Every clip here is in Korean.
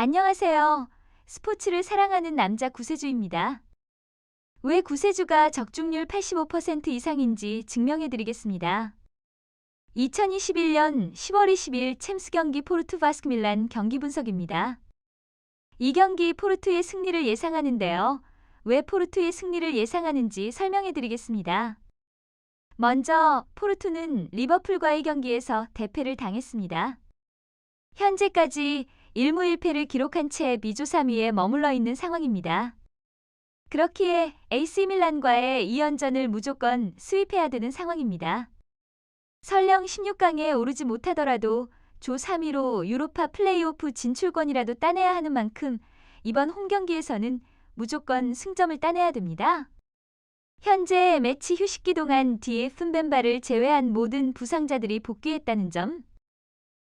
안녕하세요. 스포츠를 사랑하는 남자 구세주입니다. 왜 구세주가 적중률 85% 이상인지 증명해 드리겠습니다. 2021년 10월 20일 챔스 경기 포르투 바스크 밀란 경기 분석입니다. 이 경기 포르투의 승리를 예상하는데요. 왜 포르투의 승리를 예상하는지 설명해 드리겠습니다. 먼저 포르투는 리버풀과의 경기에서 대패를 당했습니다. 현재까지 1무 1패를 기록한 채 미조 3위에 머물러 있는 상황입니다. 그렇기에 AC 밀란과의 2연전을 무조건 수입해야 되는 상황입니다. 설령 16강에 오르지 못하더라도 조 3위로 유로파 플레이오프 진출권이라도 따내야 하는 만큼 이번 홈 경기에서는 무조건 승점을 따내야 됩니다. 현재 매치 휴식기 동안 디에 푼벤바를 제외한 모든 부상자들이 복귀했다는 점,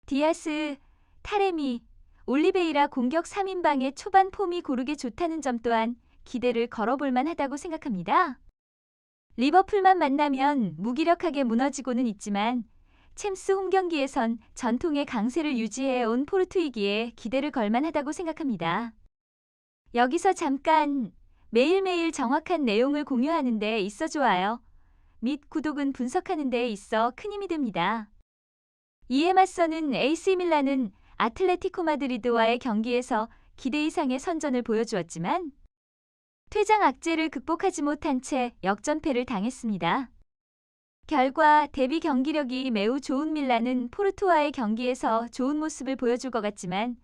디아스, 타레미, 올리베이라 공격 3인방의 초반 폼이 고르게 좋다는 점 또한 기대를 걸어볼 만하다고 생각합니다. 리버풀만 만나면 무기력하게 무너지고는 있지만 챔스 홈 경기에선 전통의 강세를 유지해 온 포르투이기에 기대를 걸만하다고 생각합니다. 여기서 잠깐 매일매일 정확한 내용을 공유하는 데 있어 좋아요. 및 구독은 분석하는 데 있어 큰 힘이 됩니다. 이에 맞서는 AC 밀란은 아틀레티코 마드리드와의 경기에서 기대 이상의 선전을 보여주었지만 퇴장 악재를 극복하지 못한 채 역전패를 당했습니다. 결과 데뷔 경기력이 매우 좋은 밀란은 포르투와의 경기에서 좋은 모습을 보여줄 것 같지만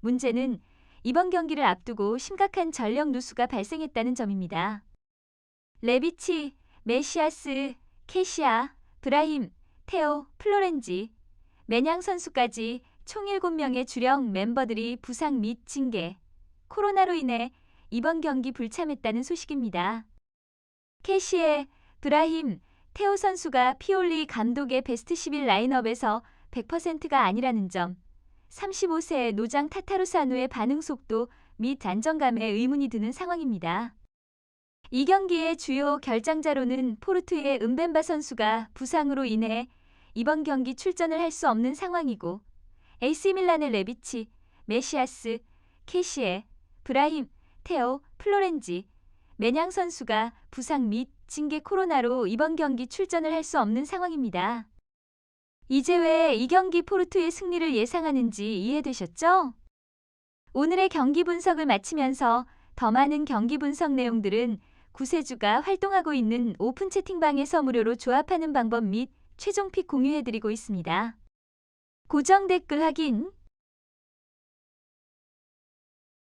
문제는 이번 경기를 앞두고 심각한 전력 누수가 발생했다는 점입니다. 레비치, 메시아스, 케시아, 브라힘, 테오, 플로렌지, 매냥 선수까지 총 7명의 주력 멤버들이 부상 및 징계, 코로나로 인해 이번 경기 불참했다는 소식입니다. 캐시에, 브라힘, 테오 선수가 피올리 감독의 베스트 11 라인업에서 100%가 아니라는 점, 35세 노장 타타루사누의 반응 속도 및 안정감에 의문이 드는 상황입니다. 이 경기의 주요 결장자로는 포르투의 은벤바 선수가 부상으로 인해 이번 경기 출전을 할 수 없는 상황이고 AC 밀란의 레비치, 메시아스, 케시에, 브라힘, 테오, 플로렌지, 매냥 선수가 부상 및 징계 코로나로 이번 경기 출전을 할 수 없는 상황입니다. 이제 왜 이 경기 포르투의 승리를 예상하는지 이해되셨죠? 오늘의 경기 분석을 마치면서 더 많은 경기 분석 내용들은 구세주가 활동하고 있는 오픈 채팅방에서 무료로 조합하는 방법 및 최종 픽 공유해드리고 있습니다. 고정 댓글 확인